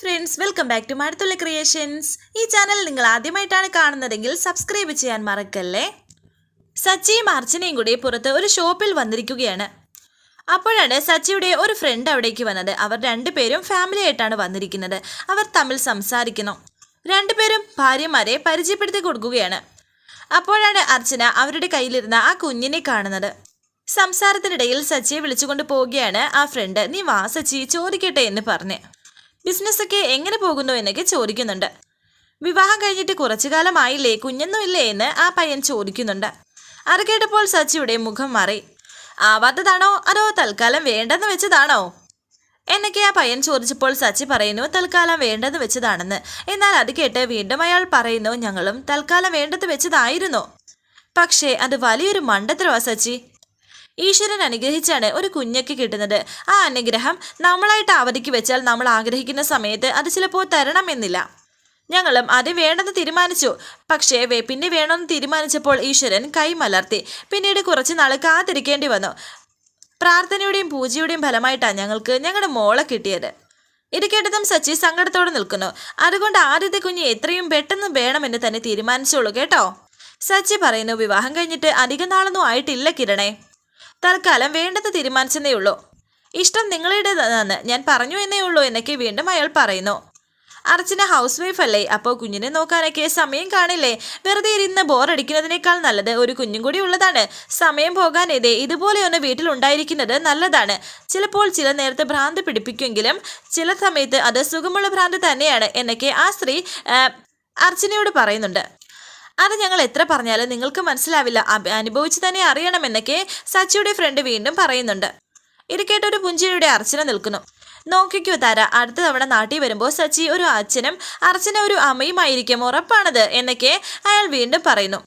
Friends welcome back to Mazhathulla creations ഈ channel നിങ്ങൾ ആദ്യമായിട്ടാണ് കാണുന്നതെങ്കിൽ സബ്സ്ക്രൈബ് ചെയ്യാൻ മറക്കല്ലേ? സച്ചിയും അർച്ചനയും കൂടി പുറത്ത് ഒരു ഷോപ്പിൽ വന്നിരിക്കുകയാണ്. അപ്പോഴാണ് സച്ചിയുടെ ഒരു ഫ്രണ്ട് അവിടേക്ക് വന്നത്. അവർ രണ്ടുപേരും ഫാമിലി ആയിട്ടാണ് വന്നിരിക്കുന്നത്. അവർ തമ്മിൽ സംസാരിക്കുന്നു. രണ്ടുപേരും ഭാര്യമാരെ പരിചയപ്പെടുത്തി കൊടുക്കുകയാണ്. അപ്പോഴാണ് അർച്ചന അവരുടെ കയ്യിലിരുന്ന ആ കുഞ്ഞിനെ കാണുന്നത്. സംസാരത്തിനിടയിൽ സച്ചിയെ വിളിച്ചുകൊണ്ട് പോവുകയാണ് ആ ഫ്രണ്ട് നീ വാ സച്ചി ചോദിക്കട്ടെ എന്ന് പറഞ്ഞ്. ബിസിനസ്സൊക്കെ എങ്ങനെ പോകുന്നു എന്നൊക്കെ ചോദിക്കുന്നുണ്ട്. വിവാഹം കഴിഞ്ഞിട്ട് കുറച്ചു കാലമായില്ലേ കുഞ്ഞൊന്നും ഇല്ലേ എന്ന് ആ പയ്യൻ ചോദിക്കുന്നുണ്ട്. അത് കേട്ടപ്പോൾ സച്ചിയുടെ മുഖം മാറി. ആവാത്തതാണോ അതോ തൽക്കാലം വേണ്ടെന്ന് വെച്ചതാണോ? എന്നൊക്കെ ആ പയ്യൻ ചോദിച്ചപ്പോൾ സച്ചി പറയുന്നു തൽക്കാലം വേണ്ടെന്ന് വെച്ചതാണെന്ന്. എന്നാൽ അത് കേട്ട് വീണ്ടും അയാൾ പറയുന്നു ഞങ്ങളും തൽക്കാലം വേണ്ടത് വെച്ചതായിരുന്നു. പക്ഷേ അത് വലിയൊരു മണ്ടത്തരവാ സച്ചി. ഈശ്വരൻ അനുഗ്രഹിച്ചാണ് ഒരു കുഞ്ഞൊക്കെ കിട്ടുന്നത്. ആ അനുഗ്രഹം നമ്മളായിട്ട് അവധിക്ക് വെച്ചാൽ നമ്മൾ ആഗ്രഹിക്കുന്ന സമയത്ത് അത് ചിലപ്പോൾ തരണമെന്നില്ല. ഞങ്ങളും അത് വേണ്ടെന്ന് തീരുമാനിച്ചു. പക്ഷേ വേ പിന്നെ വേണമെന്ന് തീരുമാനിച്ചപ്പോൾ ഈശ്വരൻ കൈമലർത്തി പിന്നീട് കുറച്ച് നാൾ കാത്തിരിക്കേണ്ടി വന്നു. പ്രാർത്ഥനയുടെയും പൂജയുടെയും ഫലമായിട്ടാണ് ഞങ്ങൾക്ക് ഞങ്ങളുടെ മോളെ കിട്ടിയത്. ഇത് കേട്ടതും സച്ചി സങ്കടത്തോടെ നിൽക്കുന്നു. അതുകൊണ്ട് ആദ്യത്തെ കുഞ്ഞ് എത്രയും പെട്ടെന്ന് വേണമെന്ന് തന്നെ തീരുമാനിച്ചോളൂ കേട്ടോ. സച്ചി പറയുന്നു വിവാഹം കഴിഞ്ഞിട്ട് അധികം നാളൊന്നും ആയിട്ടില്ല കിരണേ. തൽക്കാലം വേണ്ടത് തീരുമാനിച്ചെന്നേ ഉള്ളൂ. ഇഷ്ടം നിങ്ങളുടേതാണെന്ന് ഞാൻ പറഞ്ഞു എന്നേ ഉള്ളൂ എന്നൊക്കെ വീണ്ടും അയാൾ പറയുന്നു. അർച്ചന ഹൗസ് വൈഫ് അല്ലേ? അപ്പോൾ കുഞ്ഞിനെ നോക്കാനൊക്കെ സമയം കാണില്ലേ? വെറുതെ ഇരുന്ന് ബോറടിക്കുന്നതിനേക്കാൾ നല്ലത് ഒരു കുഞ്ഞും കൂടി ഉള്ളതാണ്. സമയം പോകാനെതേ ഇതുപോലെയൊന്ന് വീട്ടിലുണ്ടായിരിക്കുന്നത് നല്ലതാണ്. ചിലപ്പോൾ ചില നേരത്തെ ഭ്രാന്ത് പിടിപ്പിക്കുമെങ്കിലും ചില സമയത്ത് അത് സുഖമുള്ള ഭ്രാന്ത് തന്നെയാണ് എന്നൊക്കെ ആ സ്ത്രീ അർച്ചനയോട് പറയുന്നുണ്ട്. അത് ഞങ്ങൾ എത്ര പറഞ്ഞാലും നിങ്ങൾക്ക് മനസ്സിലാവില്ല. അനുഭവിച്ച് തന്നെ അറിയണമെന്നൊക്കെ സച്ചിയുടെ ഫ്രണ്ട് വീണ്ടും പറയുന്നുണ്ട്. ഇത് കേട്ടൊരു പുഞ്ചിരിയുടെ അർച്ചന നിൽക്കുന്നു. നോക്കിക്കോ താര അടുത്ത തവണ നാട്ടിൽ വരുമ്പോൾ സച്ചി ഒരു അച്ഛനും അർച്ചന ഒരു അമ്മയുമായിരിക്കും. ഉറപ്പാണത് എന്നൊക്കെ അയാൾ വീണ്ടും പറയുന്നു.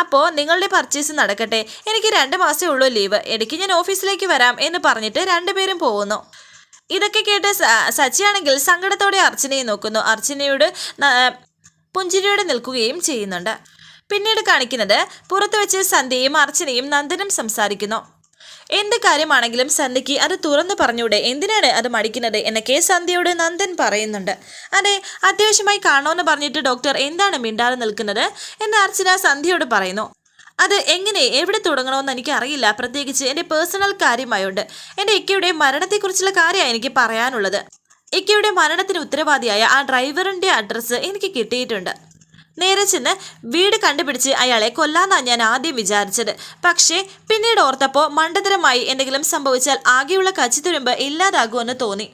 അപ്പോൾ നിങ്ങളുടെ പർച്ചേസ് നടക്കട്ടെ. എനിക്ക് രണ്ട് മാസമേ ഉള്ളൂ ലീവ് ഇടയ്ക്ക് ഞാൻ ഓഫീസിലേക്ക് വരാം എന്ന് പറഞ്ഞിട്ട് രണ്ടുപേരും പോകുന്നു. ഇതൊക്കെ കേട്ട് സച്ചിയാണെങ്കിൽ സങ്കടത്തോടെ അർച്ചനയെ നോക്കുന്നു. അർച്ചനയോട് പുഞ്ചിരിയോടെ നിൽക്കുകയും ചെയ്യുന്നുണ്ട്. പിന്നീട് കാണിക്കുന്നത് പുറത്തു വെച്ച് സന്ധ്യയും അർച്ചനയും നന്ദനും സംസാരിക്കുന്നു. എന്ത് കാര്യമാണെങ്കിലും സന്ധ്യയ്ക്ക് അത് തുറന്നു പറഞ്ഞൂടെ എന്തിനാണ് അത് മടിക്കുന്നത് എന്നൊക്കെ സന്ധ്യയോട് നന്ദൻ പറയുന്നുണ്ട്. അതെ അത്യാവശ്യമായി കാണുമെന്ന് പറഞ്ഞിട്ട് ഡോക്ടർ എന്താണ് മിണ്ടാതെ നിൽക്കുന്നത് എന്ന് അർച്ചന സന്ധ്യയോട് പറയുന്നു. അത് എങ്ങനെ എവിടെ തുടങ്ങണമെന്ന് എനിക്ക് അറിയില്ല. പ്രത്യേകിച്ച് എന്റെ പേഴ്സണൽ കാര്യമായുണ്ട്. എന്റെ ഇക്കയുടെ മരണത്തെക്കുറിച്ചുള്ള കാര്യമാണ് എനിക്ക് പറയാനുള്ളത്. ഇക്കയുടെ മരണത്തിന് ഉത്തരവാദിയായ ആ ഡ്രൈവറിന്റെ അഡ്രസ്സ് എനിക്ക് കിട്ടിയിട്ടുണ്ട്. നേരെ ചെന്ന് വീട് കണ്ടുപിടിച്ച് അയാളെ കൊല്ലാന്നാണ് ഞാൻ ആദ്യം വിചാരിച്ചത്. പക്ഷേ പിന്നീട് ഓർത്തപ്പോൾ മണ്ടതരമായി എന്തെങ്കിലും സംഭവിച്ചാൽ ആകെയുള്ള കച്ചിത്തുരുമ്പ് ഇല്ലാതാകുമെന്ന് തോന്നി.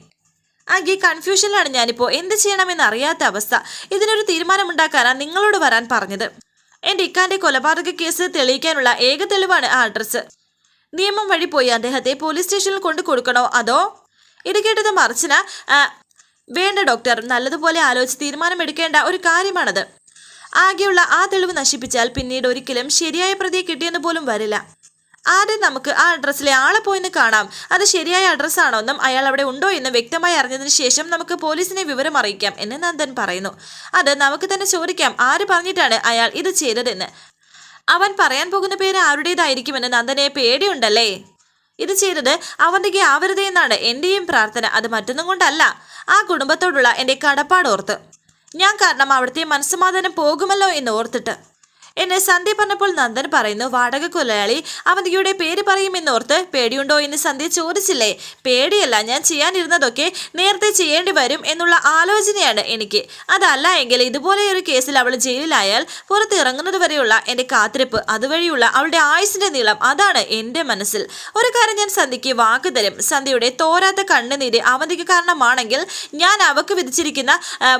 ആകെ കൺഫ്യൂഷനിലാണ് ഞാനിപ്പോൾ എന്ത് ചെയ്യണമെന്ന് അറിയാത്ത അവസ്ഥ. ഇതിനൊരു തീരുമാനമുണ്ടാക്കാനാണ് നിങ്ങളോട് വരാൻ പറഞ്ഞത്. എന്റെ ഇക്കാന്റെ കൊലപാതക കേസ് തെളിയിക്കാനുള്ള ഏക തെളിവാണ് ആ അഡ്രസ്സ്. നിയമം വഴി പോയി അദ്ദേഹത്തെ പോലീസ് സ്റ്റേഷനിൽ കൊണ്ടു കൊടുക്കണോ അതോ ഇത് കേട്ടത് മറിച്ചിന വേണ്ട ഡോക്ടർ നല്ലതുപോലെ ആലോചിച്ച് തീരുമാനമെടുക്കേണ്ട ഒരു കാര്യമാണത്. ആകെയുള്ള ആ തെളിവ് നശിപ്പിച്ചാൽ പിന്നീട് ഒരിക്കലും ശരിയായ പ്രതിയെ കിട്ടിയെന്ന് പോലും വരില്ല. ആദ്യം നമുക്ക് ആ അഡ്രസ്സിലെ ആളെ പോയിന്ന് കാണാം. അത് ശരിയായ അഡ്രസ്സാണോന്നും അയാൾ അവിടെ ഉണ്ടോ എന്നും വ്യക്തമായി അറിഞ്ഞതിന് ശേഷം നമുക്ക് പോലീസിനെ വിവരം അറിയിക്കാം എന്ന് നന്ദൻ പറയുന്നു. അത് നമുക്ക് തന്നെ ചോദിക്കാം ആര് പറഞ്ഞിട്ടാണ് അയാൾ ഇത് ചെയ്തതെന്ന്. അവൻ പറയാൻ പോകുന്ന പേര് ആരുടേതായിരിക്കുമെന്ന് നന്ദനെ പേടിയുണ്ടല്ലേ? ഇത് ചെയ്തത് അവന്റെ ആവരുതേ എന്നാണ് എന്റെയും പ്രാർത്ഥന. അത് മറ്റൊന്നും കൊണ്ടല്ല. ആ കുടുംബത്തോടുള്ള എന്റെ കടപ്പാടോർത്ത്. ഞാൻ കാരണം അവിടുത്തെ മനസ്സമാധാനം പോകുമല്ലോ എന്ന് ഓർത്തിട്ട്. എന്നെ സന്ധ്യ പറഞ്ഞപ്പോൾ നന്ദൻ പറയുന്നു വാടക കൊലയാളി അവന്തികയുടെ പേര് പറയുമെന്നോർത്ത് പേടിയുണ്ടോ എന്ന് സന്ധ്യ ചോദിച്ചില്ലേ? പേടിയല്ല ഞാൻ ചെയ്യാനിരുന്നതൊക്കെ നേരത്തെ ചെയ്യേണ്ടി വരും എന്നുള്ള ആലോചനയാണ് എനിക്ക്. അതല്ല എങ്കിൽ ഇതുപോലെ ഒരു കേസിൽ അവൾ ജയിലിലായാൽ പുറത്തിറങ്ങുന്നത് വരെയുള്ള എന്റെ കാത്തിരിപ്പ് അതുവഴിയുള്ള അവളുടെ ആയുസിന്റെ നീളം അതാണ് എന്റെ മനസ്സിൽ. ഒരു കാര്യം ഞാൻ സന്ധ്യയ്ക്ക് വാക്ക് തരും. സന്ധ്യയുടെ തോരാത്ത കണ്ണുനീര് അവന്തിക്ക് കാരണമാണെങ്കിൽ ഞാൻ അവക്ക് വിധിച്ചിരിക്കുന്ന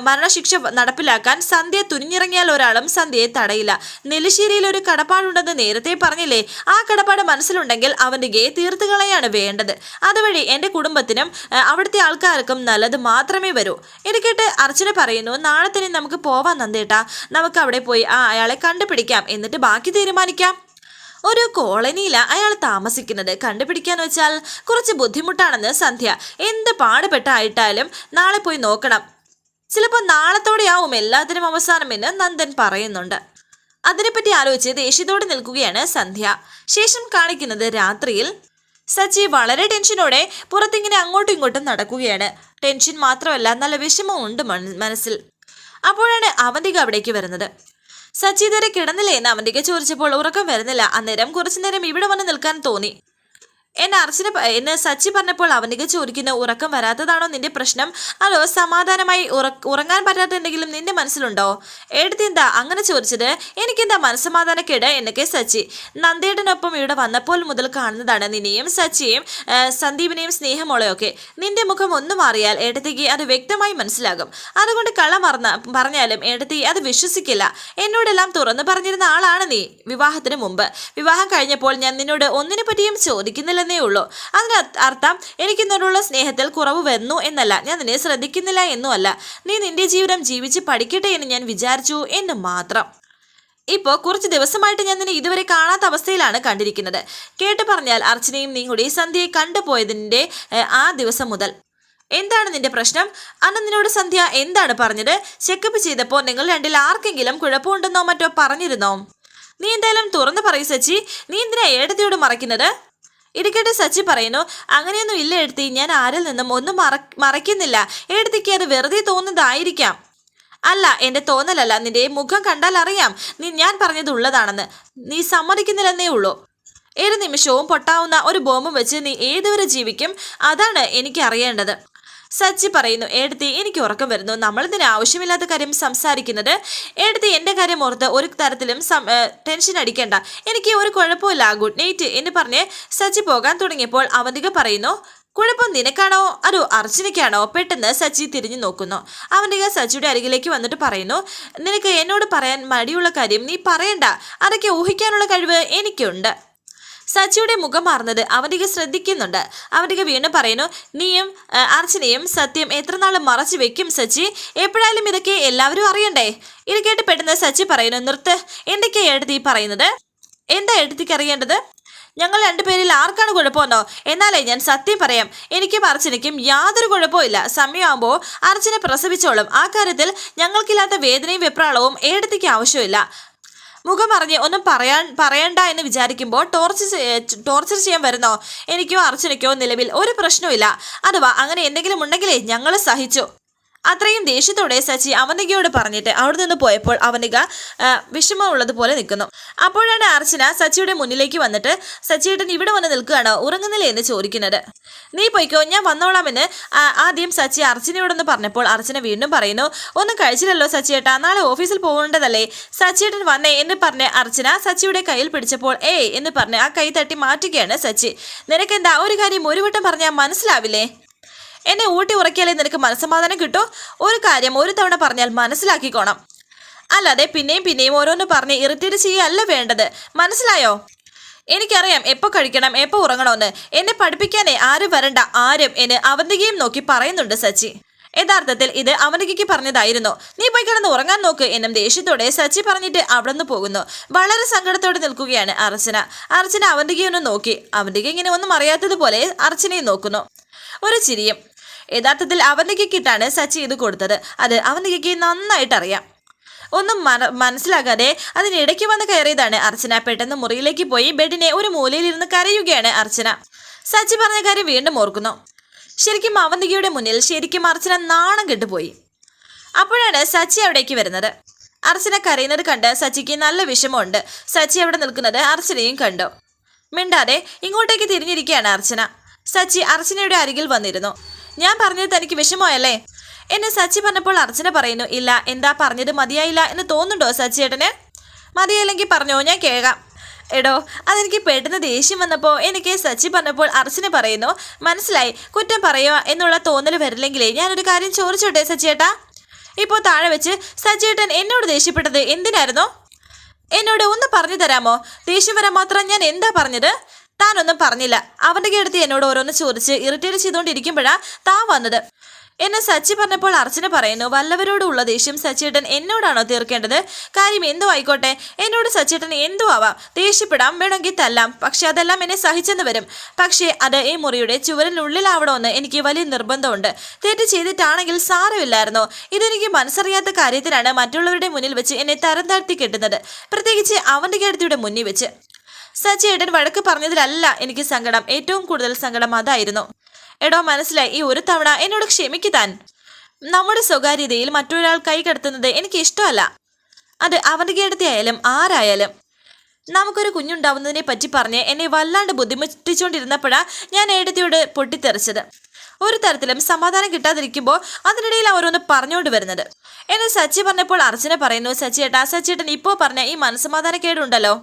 മരണശിക്ഷ നടപ്പിലാക്കാൻ സന്ധ്യ തുനിഞ്ഞിറങ്ങിയാൽ ഒരാളും സന്ധ്യയെ തടയില്ല. നെല്ലിശ്ശേരിയിൽ ഒരു കടപ്പാടുണ്ടെന്ന് നേരത്തെ പറഞ്ഞില്ലേ? ആ കടപ്പാട് മനസ്സിലുണ്ടെങ്കിൽ അവന്റെ ഗേ തീർത്തുകളെയാണ് വേണ്ടത്. അതുവഴി എന്റെ കുടുംബത്തിനും അവിടുത്തെ ആൾക്കാർക്കും നല്ലത് മാത്രമേ വരൂ. ഇത് കേട്ട് അർച്ചന പറയുന്നു നാളെ തന്നെ നമുക്ക് പോവാൻ നന്ദേട്ടാ. നമുക്ക് അവിടെ പോയി ആ അയാളെ കണ്ടുപിടിക്കാം. എന്നിട്ട് ബാക്കി തീരുമാനിക്കാം. ഒരു കോളനിയിലാണ് അയാൾ താമസിക്കുന്നത് കണ്ടുപിടിക്കാന്ന് വെച്ചാൽ കുറച്ച് ബുദ്ധിമുട്ടാണെന്ന് സന്ധ്യ. എന്ത് പാടുപെട്ടായിട്ടാലും നാളെ പോയി നോക്കണം. ചിലപ്പോൾ നാളത്തോടെയാവും എല്ലാത്തിനും അവസാനം എന്ന് നന്ദൻ പറയുന്നുണ്ട്. അതിനെപ്പറ്റി ആലോചിച്ച് ദേഷ്യത്തോടെ നിൽക്കുകയാണ് സന്ധ്യ. ശേഷം കാണിക്കുന്നത് രാത്രിയിൽ. സച്ചി വളരെ ടെൻഷനോടെ പുറത്തിങ്ങനെ അങ്ങോട്ടും ഇങ്ങോട്ടും നടക്കുകയാണ്. ടെൻഷൻ മാത്രമല്ല നല്ല വിഷമവും ഉണ്ട് മനസ്സിൽ. അപ്പോഴാണ് അവന്തിക അവിടേക്ക് വരുന്നത്. സച്ചി ഇതുവരെ കിടന്നില്ലേ എന്ന് അവന്തിക ചോദിച്ചപ്പോൾ ഉറക്കം വരുന്നില്ല. അന്നേരം കുറച്ചു നേരം ഇവിടെ വന്ന് നിൽക്കാൻ തോന്നി. എന്നെ അർച്ചന എന്നെ സച്ചി പറഞ്ഞപ്പോൾ അവനിക ചോദിക്കുന്ന ഉറക്കം വരാത്തതാണോ നിന്റെ പ്രശ്നം? അതോ സമാധാനമായി ഉറങ്ങാൻ പറ്റാത്ത എന്തെങ്കിലും നിന്റെ മനസ്സിലുണ്ടോ? എടുത്ത് എന്താ അങ്ങനെ ചോദിച്ചത്? എനിക്കെന്താ മനസ്സമാധാനക്കേട്? എന്നൊക്കെ സച്ചി. നന്ദേടനൊപ്പം ഇവിടെ വന്നപ്പോൾ മുതൽ കാണുന്നതാണ് നിന്നെയും സച്ചിയും സന്ദീപിനെയും സ്നേഹമോളെയൊക്കെ. നിന്റെ മുഖം ഒന്ന് മാറിയാൽ ഏട്ടത്തേക്ക് അത് വ്യക്തമായി മനസ്സിലാകും. അതുകൊണ്ട് കള്ള മറന്ന പറഞ്ഞാലും ഏട്ടത്തി അത് വിശ്വസിക്കില്ല. എന്നോടെല്ലാം തുറന്നു പറഞ്ഞിരുന്ന ആളാണ് നീ. വിവാഹത്തിന് മുമ്പ്. വിവാഹം കഴിഞ്ഞപ്പോൾ ഞാൻ നിന്നോട് ഒന്നിനെ പറ്റിയും ചോദിക്കുന്നില്ലെന്നേ ഉള്ളൂ. അതിന് അർത്ഥം എനിക്ക് നിന്നോടുള്ള സ്നേഹത്തിൽ കുറവ് വന്നു എന്നല്ല. ഞാൻ നിന്നെ ശ്രദ്ധിക്കുന്നില്ല എന്നുമല്ല. നീ നിന്റെ ജീവിതം ജീവിച്ച് പഠിക്കട്ടെ എന്ന് ഞാൻ വിചാരിച്ചു എന്ന് മാത്രം. ഇപ്പോൾ കുറച്ച് ദിവസമായിട്ട് ഞാൻ നിന്നെ ഇതുവരെ കാണാത്ത അവസ്ഥയിലാണ് കണ്ടിരിക്കുന്നത്. കേട്ട് പറഞ്ഞാൽ അർച്ചനയും കൂടി സന്ധ്യയെ കണ്ടുപോയതിന്റെ ആ ദിവസം മുതൽ. എന്താണ് നിന്റെ പ്രശ്നം? അന്ന് നിന്നോട് സന്ധ്യ എന്താണ് പറഞ്ഞത്? ചെക്കപ്പ് ചെയ്തപ്പോൾ നിങ്ങൾ രണ്ടിൽ ആർക്കെങ്കിലും കുഴപ്പമുണ്ടെന്നോ മറ്റോ പറഞ്ഞിരുന്നോ? നീ എന്തായാലും തുറന്നു പറയൂ സച്ചി. നീ എന്തിനാ ഏടത്തിയോട് മറയ്ക്കുന്നത്? ഇരിക്കട്ടെ സച്ചി പറയുന്നു. അങ്ങനെയൊന്നും ഇല്ല എടുത്തി. ഞാൻ ആരിൽ നിന്നും ഒന്നും മറ മറയ്ക്കുന്നില്ല. എടുത്തിക്ക് അത് വെറുതെ തോന്നുന്നതായിരിക്കാം. അല്ല എന്റെ തോന്നലല്ല. നിന്റെ മുഖം കണ്ടാൽ അറിയാം. നീ ഞാൻ പറഞ്ഞത് ഉള്ളതാണെന്ന്. നീ സമ്മതിക്കുന്നില്ലെന്നേ ഉള്ളൂ. ഏത് നിമിഷവും പൊട്ടാവുന്ന ഒരു ബോംബും വെച്ച് നീ ഏതുവരെ ജീവിക്കും? അതാണ് എനിക്ക് അറിയേണ്ടത്. സച്ചി പറയുന്നു എടുത്തി എനിക്ക് ഉറക്കം വരുന്നു. നമ്മൾ ഇതിന് ആവശ്യമില്ലാത്ത കാര്യം സംസാരിക്കുന്നത് എടുത്തി എന്റെ കാര്യം ഓർത്ത് ഒരു തരത്തിലും ടെൻഷൻ അടിക്കേണ്ട. എനിക്ക് ഒരു കുഴപ്പമില്ല ഗുഡ് നൈറ്റ് എന്ന് പറഞ്ഞ് സച്ചി പോകാൻ തുടങ്ങിയപ്പോൾ അവന്തിക പറയുന്നു കുഴപ്പം നിനക്കാണോ? അതോ അർച്ചനയ്ക്കാണോ? പെട്ടെന്ന് സച്ചി തിരിഞ്ഞു നോക്കുന്നു. അവന്റെ സച്ചിയുടെ അരികിലേക്ക് വന്നിട്ട് പറയുന്നു നിനക്ക് എന്നോട് പറയാൻ മടിയുള്ള കാര്യം നീ പറയണ്ട. അതൊക്കെ ഊഹിക്കാനുള്ള കഴിവ് എനിക്കുണ്ട്. സച്ചിയുടെ മുഖം മാറുന്നത് അവന്റെ ശ്രദ്ധിക്കുന്നുണ്ട്. അവന്റെ വീണ്ടും പറയുന്നു നീയും അർച്ചനയും സത്യം എത്ര നാൾ മറച്ചു വെക്കും സച്ചി? എപ്പോഴായാലും ഇതൊക്കെ എല്ലാവരും അറിയണ്ടേ? ഇത് കേട്ട് പെട്ടെന്ന് സച്ചി പറയുന്നു നിർത്ത്. എന്തൊക്കെയാ എഴുതി പറയുന്നത്? എന്താ എഴുതിക്ക് അറിയേണ്ടത്? ഞങ്ങൾ രണ്ടുപേരിൽ ആർക്കാണ് കുഴപ്പമെന്നോ? എന്നാലേ ഞാൻ സത്യം പറയാം. എനിക്കും അർച്ചനയ്ക്കും യാതൊരു കുഴപ്പമില്ല സമയമാകുമ്പോൾ അർച്ചന പ്രസവിച്ചോളും. ആ കാര്യത്തിൽ ഞങ്ങൾക്കില്ലാത്ത വേദനയും വെപ്രാളവും ഏടത്തേക്ക് ആവശ്യമില്ല മുഖം ഒന്നും പറയാൻ പറയണ്ട എന്ന് വിചാരിക്കുമ്പോൾ ടോർച്ചർ ടോർച്ചർ ചെയ്യാൻ വരുന്നോ? എനിക്കോ അർച്ചനയ്ക്കോ നിലവിൽ ഒരു പ്രശ്നവുമില്ല. അഥവാ അങ്ങനെ എന്തെങ്കിലും ഉണ്ടെങ്കിലേ ഞങ്ങൾ സഹിച്ചു. അത്രയും ദേഷ്യത്തോടെ സച്ചി അവനികയോട് പറഞ്ഞിട്ട് അവിടെ നിന്ന് പോയപ്പോൾ അവനിക വിഷമമുള്ളതുപോലെ നിൽക്കുന്നു. അപ്പോഴാണ് അർച്ചന സച്ചിയുടെ മുന്നിലേക്ക് വന്നിട്ട് സച്ചിയേട്ടൻ ഇവിടെ വന്ന് നിൽക്കുകയാണോ? ഉറങ്ങുന്നില്ലേ? എന്ന് ചോദിക്കുന്നത്. നീ പോയിക്കോ ഞാൻ വന്നോളാമെന്ന് ആദ്യം സച്ചി അർച്ചനയോടൊന്ന് പറഞ്ഞപ്പോൾ അർച്ചന വീണ്ടും പറയുന്നു ഒന്നും കഴിച്ചില്ലല്ലോ സച്ചിയേട്ടാ നാളെ ഓഫീസിൽ പോകേണ്ടതല്ലേ? സച്ചിയേട്ടൻ വന്നേ എന്ന് പറഞ്ഞ് അർച്ചന സച്ചിയുടെ കയ്യിൽ പിടിച്ചപ്പോൾ ഏയ് എന്ന് പറഞ്ഞ് ആ കൈ തട്ടി മാറ്റുകയാണ് സച്ചി. നിനക്കെന്താ ഒരു കാര്യം ഒരു വട്ടം പറഞ്ഞാൽ മനസ്സിലാവില്ലേ? എന്നെ ഊട്ടി ഉറക്കിയാലേ നിനക്ക് മനസ്സമാധാനം കിട്ടൂ? ഒരു കാര്യം ഒരു തവണ പറഞ്ഞാൽ മനസ്സിലാക്കിക്കോണം. അല്ലാതെ പിന്നെയും പിന്നെയും ഓരോന്ന് പറഞ്ഞ് ഇറിറ്റേറ്റ് ചെയ്യല്ല വേണ്ടത്. മനസ്സിലായോ? എനിക്കറിയാം എപ്പോൾ കഴിക്കണം എപ്പോൾ ഉറങ്ങണമെന്ന് എന്നെ പഠിപ്പിക്കാനേ ആരും വരണ്ട ആരും എന്ന് അവന്തികയും നോക്കി പറയുന്നുണ്ട് സച്ചി. യഥാർത്ഥത്തിൽ ഇത് അവനകിക്ക് പറഞ്ഞതായിരുന്നു. നീ പോയി കിടന്ന് ഉറങ്ങാൻ നോക്ക് എന്നും ദേഷ്യത്തോടെ സച്ചി പറഞ്ഞിട്ട് അവിടെ നിന്ന് പോകുന്നു. വളരെ സങ്കടത്തോടെ നിൽക്കുകയാണ് അർച്ചന. അർച്ചന അവന്തികയൊന്ന് നോക്കി. അവന്തിക ഇങ്ങനെ ഒന്നും അറിയാത്തതുപോലെ അർച്ചനയെ നോക്കുന്നു. ഒരു ചിരിയും യഥാർത്ഥത്തിൽ അവന്തികയ്ക്കിട്ടാണ് സച്ചി ഇത് കൊടുത്തത്. അത് അവന്തികയ്ക്ക് നന്നായിട്ട് അറിയാം ഒന്നും മന മനസ്സിലാകാതെ അതിനിടയ്ക്ക് വന്ന് കയറിയതാണ് അർച്ചന. പെട്ടെന്ന് മുറിയിലേക്ക് പോയി ബെഡിനെ ഒരു മൂലയിലിരുന്ന് കരയുകയാണ് അർച്ചന. സച്ചി പറഞ്ഞ കാര്യം വീണ്ടും ഓർക്കുന്നു. ശരിക്കും അവന്തികയുടെ മുന്നിൽ ശരിക്കും അർച്ചന നാണം കെട്ടുപോയി. അപ്പോഴാണ് സച്ചി അവിടേക്ക് വരുന്നത്. അർച്ചന കരയുന്നത് കണ്ട് സച്ചിക്ക് നല്ല വിഷമമുണ്ട്. സച്ചി അവിടെ നിൽക്കുന്നത് അർച്ചനയും കണ്ടു. മിണ്ടാതെ ഇങ്ങോട്ടേക്ക് തിരിഞ്ഞിരിക്കുകയാണ് അർച്ചന. സച്ചി അർച്ചനയുടെ അരികിൽ വന്നിരുന്നു. ഞാൻ പറഞ്ഞത് തനിക്ക് വിഷമമായല്ലേ? എന്നെ സച്ചി പറഞ്ഞപ്പോൾ അർച്ചന പറയുന്നു ഇല്ല എന്താ പറഞ്ഞത് മതിയായില്ല എന്ന് തോന്നുന്നുണ്ടോ സച്ചി സച്ചിയേട്ടന്? മതിയായില്ലെങ്കിൽ പറഞ്ഞോ ഞാൻ കേൾക്കാം. എടോ അതെനിക്ക് പെട്ടെന്ന് ദേഷ്യം വന്നപ്പോൾ എനിക്ക് സച്ചി പറഞ്ഞപ്പോൾ അർച്ചന പറയുന്നു മനസ്സിലായി കുറ്റം പറയുക എന്നുള്ള തോന്നൽ വരില്ലെങ്കിലേ ഞാനൊരു കാര്യം ചോദിച്ചോട്ടെ സച്ചിയേട്ടാ? ഇപ്പോൾ താഴെ വെച്ച് സച്ചിയേട്ടൻ എന്നോട് ദേഷ്യപ്പെട്ടത് എന്തിനായിരുന്നു? എന്നോട് ഒന്ന് പറഞ്ഞു തരാമോ? ദേഷ്യം വരാൻ മാത്രം ഞാൻ എന്താ പറഞ്ഞത്? താനൊന്നും പറഞ്ഞില്ല. അവന്റെ അടുത്ത് എന്നോട് ഓരോന്ന് ചോദിച്ച് ഇറിറ്റേറ്റ് ചെയ്തുകൊണ്ടിരിക്കുമ്പോഴാ താൻ വന്നത്. എന്നെ സച്ചി പറഞ്ഞപ്പോൾ അർച്ചന പറയുന്നു വല്ലവരോടുള്ള ദേഷ്യം സച്ചിയേട്ടൻ എന്നോടാണോ തീർക്കേണ്ടത്? കാര്യം എന്തോ ആയിക്കോട്ടെ എന്നോട് സച്ചിയേട്ടൻ എന്തോ ആവാം. ദേഷ്യപ്പെടാം വേണമെങ്കിൽ തല്ലാം. പക്ഷെ അതെല്ലാം എന്നെ സഹിച്ചെന്ന് വരും. പക്ഷേ അത് ഈ മുറിയുടെ ചുവരിനുള്ളിലാവണമെന്ന് എനിക്ക് വലിയ നിർബന്ധമുണ്ട്. തെറ്റ് ചെയ്തിട്ടാണെങ്കിൽ സാരമില്ലായിരുന്നോ. ഇതെനിക്ക് മനസ്സറിയാത്ത കാര്യത്തിനാണ് മറ്റുള്ളവരുടെ മുന്നിൽ വെച്ച് എന്നെ തരം താഴ്ത്തി കെട്ടുന്നത്. പ്രത്യേകിച്ച് അവന്റെ കരുത്തിയുടെ മുന്നിൽ വെച്ച്. സച്ചിയേട്ടൻ വഴക്ക് പറഞ്ഞതിലല്ല എനിക്ക് സങ്കടം. ഏറ്റവും കൂടുതൽ സങ്കടം അതായിരുന്നു. എടോ മനസ്സിലായി. ഈ ഒരു തവണ എന്നോട് ക്ഷമിക്കുതാൻ നമ്മുടെ സ്വകാര്യതയിൽ മറ്റൊരാൾ കൈ കടത്തുന്നത് എനിക്ക് ഇഷ്ടമല്ല. അത് അവന്റെ കേടത്തിയായാലും ആരായാലും. നമുക്കൊരു കുഞ്ഞുണ്ടാവുന്നതിനെ പറ്റി പറഞ്ഞ് എന്നെ വല്ലാണ്ട് ബുദ്ധിമുട്ടിച്ചുകൊണ്ടിരുന്നപ്പോഴാണ് ഞാൻ ഏടത്തിയോട് പൊട്ടിത്തെറിച്ചത്. ഒരു തരത്തിലും സമാധാനം കിട്ടാതിരിക്കുമ്പോൾ അതിനിടയിൽ അവരൊന്ന് പറഞ്ഞുകൊണ്ട് വരുന്നത്. എന്നെ സച്ചി പറഞ്ഞപ്പോൾ അർച്ചന പറയുന്നു സച്ചിയേട്ടാ സച്ചിയേട്ടൻ ഇപ്പോൾ പറഞ്ഞ ഈ മനസ്സമാധാനക്കേടുണ്ടല്ലോ.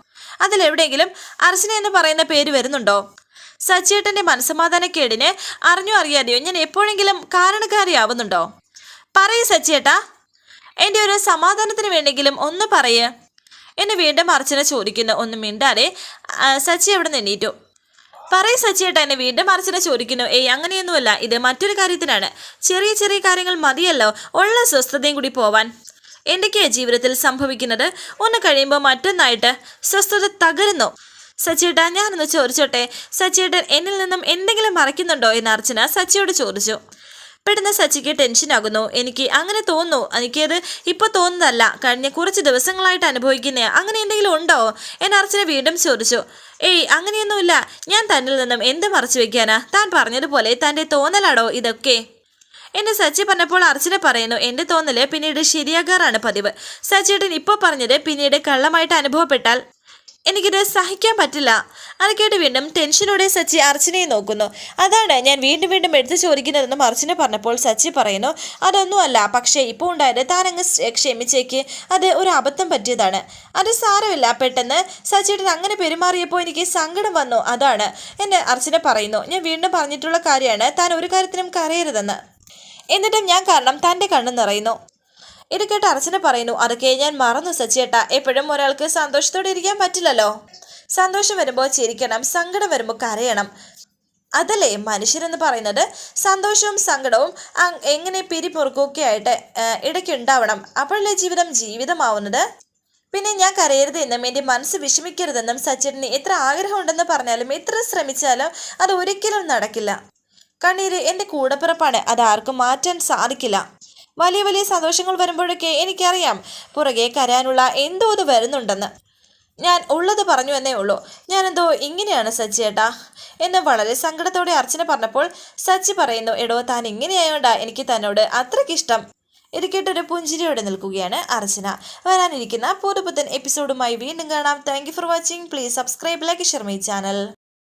അതിലെവിടെയെങ്കിലും അർച്ചന എന്ന് പറയുന്ന പേര് വരുന്നുണ്ടോ? സച്ചേട്ടന്റെ മനസ്സമാധാനക്കേടിന് അറിഞ്ഞോ അറിയാതെയോ ഞാൻ എപ്പോഴെങ്കിലും കാരണക്കാരിയാവുന്നുണ്ടോ? പറയൂ സച്ചേട്ടാ എന്റെ ഒരു സമാധാനത്തിന് വേണ്ടെങ്കിലും ഒന്ന് പറയേ. എന്നെ വീണ്ടും അർച്ചന ചോദിക്കുന്നു. ഒന്നും മിണ്ടാതെ സച്ചി അവിടെ നിന്നീറ്റു പറയ് സച്ചിയേട്ട എന്നെ വീണ്ടും അർച്ചന ചോദിക്കുന്നു. ഏയ് അങ്ങനെയൊന്നുമല്ല. ഇത് മറ്റൊരു കാര്യത്തിനാണ്. ചെറിയ ചെറിയ കാര്യങ്ങൾ മതിയല്ലോ. ഉള്ള സ്വസ്ഥതയും കൂടി പോവാൻ. എന്തൊക്കെയാ ജീവിതത്തിൽ സംഭവിക്കുന്നത്? ഒന്ന് കഴിയുമ്പോൾ മറ്റൊന്നായിട്ട് സ്വസ്ഥത തകരുന്നു. സച്ചിയേട്ടാ ഞാനൊന്ന് ചോദിച്ചോട്ടെ? സച്ചിയേട്ടൻ എന്നിൽ നിന്നും എന്തെങ്കിലും മറയ്ക്കുന്നുണ്ടോ എന്ന് അർച്ചന സച്ചിയോട് ചോദിച്ചു. പെട്ടെന്ന് സച്ചിക്ക് ടെൻഷനാകുന്നു എനിക്ക് അങ്ങനെ തോന്നുന്നു. എനിക്കത് ഇപ്പോൾ തോന്നുന്നതല്ല. കഴിഞ്ഞ കുറച്ച് ദിവസങ്ങളായിട്ട് അനുഭവിക്കുന്ന. അങ്ങനെ എന്തെങ്കിലും ഉണ്ടോ? എന്ന് അർച്ചന വീണ്ടും ചോദിച്ചു. ഏയ് അങ്ങനെയൊന്നുമില്ല. ഞാൻ തന്നിൽ നിന്നും എന്ത് മറച്ചു വയ്ക്കാനാ താൻ പറഞ്ഞതുപോലെ തന്റെ തോന്നലാടോ ഇതൊക്കെ? എന്നെ സച്ചി പറഞ്ഞപ്പോൾ അർച്ചന പറയുന്നു എന്റെ തോന്നൽ പിന്നീട് ശരിയാകാറാണ് പതിവ്. സച്ചിയേട്ടൻ ഇപ്പോൾ പറഞ്ഞത് പിന്നീട് കള്ളമായിട്ട് അനുഭവപ്പെട്ടാൽ എനിക്കിത് സഹിക്കാൻ പറ്റില്ല. അത് കേട്ട് വീണ്ടും ടെൻഷനോടെ സച്ചി അർച്ചനയെ നോക്കുന്നു. അതാണ് ഞാൻ വീണ്ടും വീണ്ടും എടുത്തു ചോദിക്കുന്നതെന്നും അർച്ചന പറഞ്ഞപ്പോൾ സച്ചി പറയുന്നു അതൊന്നുമല്ല പക്ഷേ ഇപ്പോൾ ഉണ്ടായത് താനങ്ങ് ക്ഷ- ക്ഷമിച്ചേക്ക്. അത് ഒരു അബദ്ധം പറ്റിയതാണ്. അത് സാരമില്ല പെട്ടെന്ന് സച്ചിയുടെ അങ്ങനെ പെരുമാറിയപ്പോൾ എനിക്ക് സങ്കടം വന്നു. അതാണ് എന്നെ അർച്ചന പറയുന്നു. ഞാൻ വീണ്ടും പറഞ്ഞിട്ടുള്ള കാര്യമാണ് താൻ ഒരു കാര്യത്തിനും കരയരുതെന്ന്. എന്നിട്ടും ഞാൻ കാരണം തന്റെ കണ്ണ് നിറയുന്നു. ഇത് കേട്ട് അർച്ചന പറയുന്നു അതൊക്കെ ഞാൻ മറന്നു സച്ചിയേട്ട. എപ്പോഴും ഒരാൾക്ക് സന്തോഷത്തോടെ ഇരിക്കാൻ പറ്റില്ലല്ലോ. സന്തോഷം വരുമ്പോൾ ചിരിക്കണം സങ്കടം വരുമ്പോൾ കരയണം. അതല്ലേ മനുഷ്യരെന്ന് പറയുന്നത്? സന്തോഷവും സങ്കടവും എങ്ങനെ പിരിമുറുക്കുകയൊക്കെ ആയിട്ട് ഇടയ്ക്കുണ്ടാവണം അപ്പോഴല്ലേ ജീവിതം ജീവിതമാവുന്നത്? പിന്നെ ഞാൻ കരയരുത് എന്നും എന്റെ മനസ്സ് വിഷമിക്കരുതെന്നും സച്ചിന് എത്ര ആഗ്രഹമുണ്ടെന്ന് പറഞ്ഞാലും എത്ര ശ്രമിച്ചാലും അത് ഒരിക്കലും നടക്കില്ല. കണ്ണീര് എന്റെ കൂടപ്പിറപ്പാണ്. അതാർക്കും മാറ്റാൻ സാധിക്കില്ല. വലിയ വലിയ സന്തോഷങ്ങൾ വരുമ്പോഴൊക്കെ എനിക്കറിയാം പുറകെ കരയാനുള്ള എന്തോ ഇത് വരുന്നുണ്ടെന്ന്. ഞാൻ ഉള്ളത് പറഞ്ഞു എന്നേ ഉള്ളൂ. ഞാനെന്തോ ഇങ്ങനെയാണ് സച്ചിയേട്ടാ എന്ന് വളരെ സങ്കടത്തോടെ അർച്ചന പറഞ്ഞപ്പോൾ സച്ചി പറയുന്നു എടോ താൻ ഇങ്ങനെയായോണ്ടാ എനിക്ക് തന്നോട് അത്രയ്ക്കിഷ്ടം കേട്ടൊരു പുഞ്ചിരിയോടെ നിൽക്കുകയാണ് അർച്ചന. വരാനിരിക്കുന്ന പുതുപുത്തൻ എപ്പിസോഡുമായി വീണ്ടും കാണാം. Thank for watching please subscribe like Sharmi channel